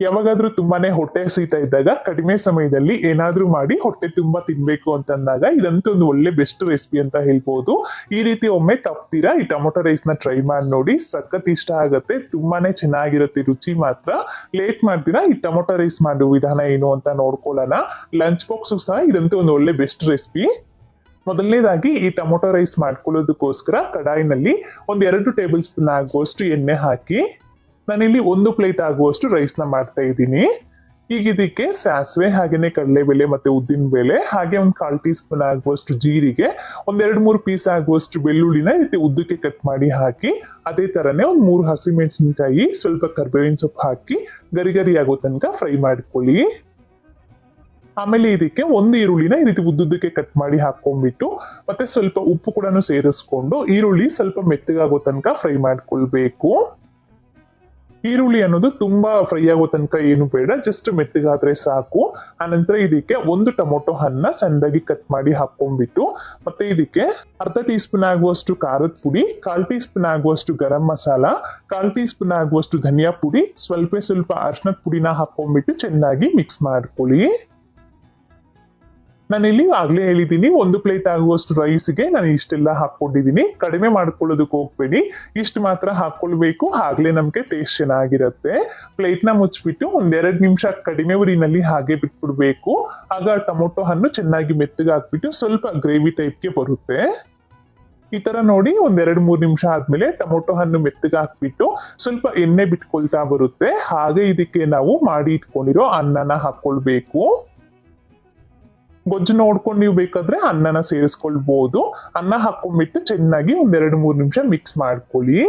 ಯಾವಾಗಾದ್ರೂ ತುಂಬಾನೇ ಹೊಟ್ಟೆ ಸೀತ ಇದ್ದಾಗ ಕಡಿಮೆ ಸಮಯದಲ್ಲಿ ಏನಾದ್ರೂ ಮಾಡಿ ಹೊಟ್ಟೆ ತುಂಬಾ ತಿನ್ಬೇಕು ಅಂತಂದಾಗ ಇದಂತೂ ಒಂದು ಒಳ್ಳೆ ಬೆಸ್ಟ್ ರೆಸಿಪಿ ಅಂತ ಹೇಳ್ಬೋದು. ಈ ರೀತಿ ಒಮ್ಮೆ ತಪ್ತೀರಾ? ಈ ಟೊಮೊಟೊ ರೈಸ್ನ ಟ್ರೈ ಮಾಡಿ ನೋಡಿ. ಸಖತ್ ಇಷ್ಟ ಆಗತ್ತೆ. ತುಂಬಾನೇ ಚೆನ್ನಾಗಿರುತ್ತೆ. ರುಚಿ ಮಾತ್ರ. ಲೇಟ್ ಮಾಡ್ತೀರಾ? ಈ ಟೊಮೊಟೊ ರೈಸ್ ಮಾಡುವ ವಿಧಾನ ಏನು ಅಂತ ನೋಡ್ಕೊಳ್ಳೋಣ. ಲಂಚ್ ಬಾಕ್ಸ್ ಸಹ ಇದಂತೂ ಒಂದು ಒಳ್ಳೆ ಬೆಸ್ಟ್ ರೆಸಿಪಿ ಮೊದಲನೇದಾಗಿ ಈ ಟೊಮೊಟೊ ರೈಸ್ ಮಾಡ್ಕೊಳ್ಳೋದಕ್ಕೋಸ್ಕರ ಕಡಾಯಿನಲ್ಲಿ ಒಂದ್ ಎರಡು ಟೇಬಲ್ ಸ್ಪೂನ್ ಆಗುವಷ್ಟು ಎಣ್ಣೆ ಹಾಕಿ ನಾನಿಲ್ಲಿ ಒಂದು ಪ್ಲೇಟ್ ಆಗುವಷ್ಟು ರೈಸ್ನ ಮಾಡ್ತಾ ಇದ್ದೀನಿ. ಈಗ ಇದಕ್ಕೆ ಸಾಸಿವೆ, ಹಾಗೇನೆ ಕಡಲೆಬೇಳೆ ಮತ್ತೆ ಉದ್ದಿನ ಬೇಳೆ, ಹಾಗೆ ಒಂದು ಕಾಲ್ ಟೀ ಸ್ಪೂನ್ ಆಗುವಷ್ಟು ಜೀರಿಗೆ ಒಂದೆರಡು ಮೂರು ಪೀಸ್ ಆಗುವಷ್ಟು ಬೆಳ್ಳುಳ್ಳಿನ ರೀತಿ ಉದ್ದಕ್ಕೆ ಕಟ್ ಮಾಡಿ ಹಾಕಿ, ಅದೇ ತರನೇ ಒಂದು ಮೂರು ಹಸಿಮೆಣಸಿನಕಾಯಿ, ಸ್ವಲ್ಪ ಕರ್ಬೇವಿನ ಸೊಪ್ಪು ಹಾಕಿ ಗರಿ ಗರಿ ಆಗೋ ತನಕ ಫ್ರೈ ಮಾಡ್ಕೊಳ್ಳಿ. ಆಮೇಲೆ ಇದಕ್ಕೆ ಒಂದು ಈರುಳ್ಳಿನ ಈ ರೀತಿ ಉದ್ದುದ್ದಕ್ಕೆ ಕಟ್ ಮಾಡಿ ಹಾಕೊಂಡ್ಬಿಟ್ಟು ಮತ್ತೆ ಸ್ವಲ್ಪ ಉಪ್ಪು ಕೂಡ ಸೇರಿಸ್ಕೊಂಡು ಈರುಳ್ಳಿ ಸ್ವಲ್ಪ ಮೆತ್ತಗಾಗೋ ತನಕ ಫ್ರೈ ಮಾಡ್ಕೊಳ್ಬೇಕು. ಈರುಳ್ಳಿ ಅನ್ನೋದು ತುಂಬಾ ಫ್ರೈ ಆಗೋ ತನಕ ಏನು ಬೇಡ ಜಸ್ಟ್ ಮೆತ್ತಗಾದ್ರೆ ಸಾಕು. ಆನಂತರ ಇದಕ್ಕೆ ಒಂದು ಟೊಮೊಟೊ ಹಣ್ಣ ಸಣ್ಣದಾಗಿ ಕಟ್ ಮಾಡಿ ಹಾಕೊಂಡ್ಬಿಟ್ಟು ಮತ್ತೆ ಇದಕ್ಕೆ ಅರ್ಧ ಟೀ ಸ್ಪೂನ್ ಆಗುವಷ್ಟು ಖಾರದ ಪುಡಿ, ಕಾಲ್ ಟೀ ಸ್ಪೂನ್ ಆಗುವಷ್ಟು ಗರಂ ಮಸಾಲ, ಕಾಲ್ ಟೀ ಸ್ಪೂನ್ ಆಗುವಷ್ಟು ಧನಿಯಾ ಪುಡಿ, ಸ್ವಲ್ಪ ಸ್ವಲ್ಪ ಅರ್ಶನದ ಪುಡಿನ ಹಾಕೊಂಡ್ಬಿಟ್ಟು ಚೆನ್ನಾಗಿ ಮಿಕ್ಸ್ ಮಾಡ್ಕೊಳ್ಳಿ. ನಾನಿಲ್ಲಿ ಆಗ್ಲೇ ಹೇಳಿದ್ದೀನಿ, ಒಂದು ಪ್ಲೇಟ್ ಆಗುವಷ್ಟು ರೈಸ್ಗೆ ನಾನು ಇಷ್ಟೆಲ್ಲ ಹಾಕೊಂಡಿದ್ದೀನಿ ಕಡಿಮೆ ಮಾಡ್ಕೊಳ್ಳೋದಕ್ಕೆ ಹೋಗ್ಬೇಡಿ. ಇಷ್ಟು ಮಾತ್ರ ಹಾಕೊಳ್ಬೇಕು ಆಗ್ಲೇ ನಮಗೆ ಟೇಸ್ಟ್ ಚೆನ್ನಾಗಿರುತ್ತೆ. ಪ್ಲೇಟ್ನ ಮುಚ್ಚಿಬಿಟ್ಟು ಒಂದೆರಡು ನಿಮಿಷ ಕಡಿಮೆ ಉರಿನಲ್ಲಿ ಹಾಗೆ ಬಿಟ್ಬಿಡ್ಬೇಕು. ಆಗ ಟೊಮೊಟೊ ಹಣ್ಣು ಚೆನ್ನಾಗಿ ಮೆತ್ತಗೆ ಹಾಕ್ಬಿಟ್ಟು ಸ್ವಲ್ಪ ಗ್ರೇವಿ ಟೈಪ್ಗೆ ಬರುತ್ತೆ. ಈ ತರ ನೋಡಿ ಒಂದೆರಡು ಮೂರು ನಿಮಿಷ ಆದ್ಮೇಲೆ ಟೊಮೊಟೊ ಹಣ್ಣು ಮೆತ್ತಗೆ ಹಾಕ್ಬಿಟ್ಟು ಸ್ವಲ್ಪ ಎಣ್ಣೆ ಬಿಟ್ಕೊಳ್ತಾ ಬರುತ್ತೆ. ಹಾಗೆ ಇದಕ್ಕೆ ನಾವು ಮಾಡಿ ಇಟ್ಕೊಂಡಿರೋ ಅನ್ನನ ಹಾಕೊಳ್ಬೇಕು ಗೊಜ್ಜು ನೋಡ್ಕೊಂಡು ನೀವು ಬೇಕಾದ್ರೆ ಅನ್ನನ ಸೇರಿಸ್ಕೊಳ್ಬಹುದು ಅನ್ನ ಹಾಕೊಂಡ್ಬಿಟ್ಟು ಚೆನ್ನಾಗಿ ಒಂದೆರಡು ಮೂರು ನಿಮಿಷ ಮಿಕ್ಸ್ ಮಾಡ್ಕೊಳ್ಳಿ.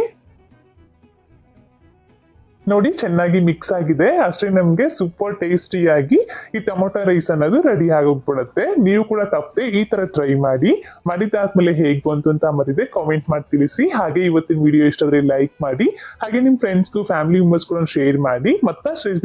ನೋಡಿ ಚೆನ್ನಾಗಿ ಮಿಕ್ಸ್ ಆಗಿದೆ. ಅಷ್ಟೇ ನಮಗೆ ಸೂಪರ್ ಟೇಸ್ಟಿಯಾಗಿ ಈ ಟೊಮೊಟೊ ರೈಸ್ ಅನ್ನೋದು ರೆಡಿ ಆಗೋಗ್ಬಿಡುತ್ತೆ. ನೀವು ಕೂಡ ತಪ್ಪದೆ ಈ ತರ ಟ್ರೈ ಮಾಡಿ. ಮಾಡಿದಾದ್ಮೇಲೆ ಹೇಗೆ ಬಂತು ಅಂತ ಮರಿದೆ ಕಾಮೆಂಟ್ ಮಾಡಿ ತಿಳಿಸಿ. ಹಾಗೆ ಇವತ್ತಿನ ವಿಡಿಯೋ ಇಷ್ಟಾದ್ರೆ ಲೈಕ್ ಮಾಡಿ. ಹಾಗೆ ನಿಮ್ಮ ಫ್ರೆಂಡ್ಸ್ಗೂ ಫ್ಯಾಮಿಲಿ ಮೆಂಬರ್ಸ್ ಕೂಡ ಶೇರ್ ಮಾಡಿ. ಮತ್ತೆ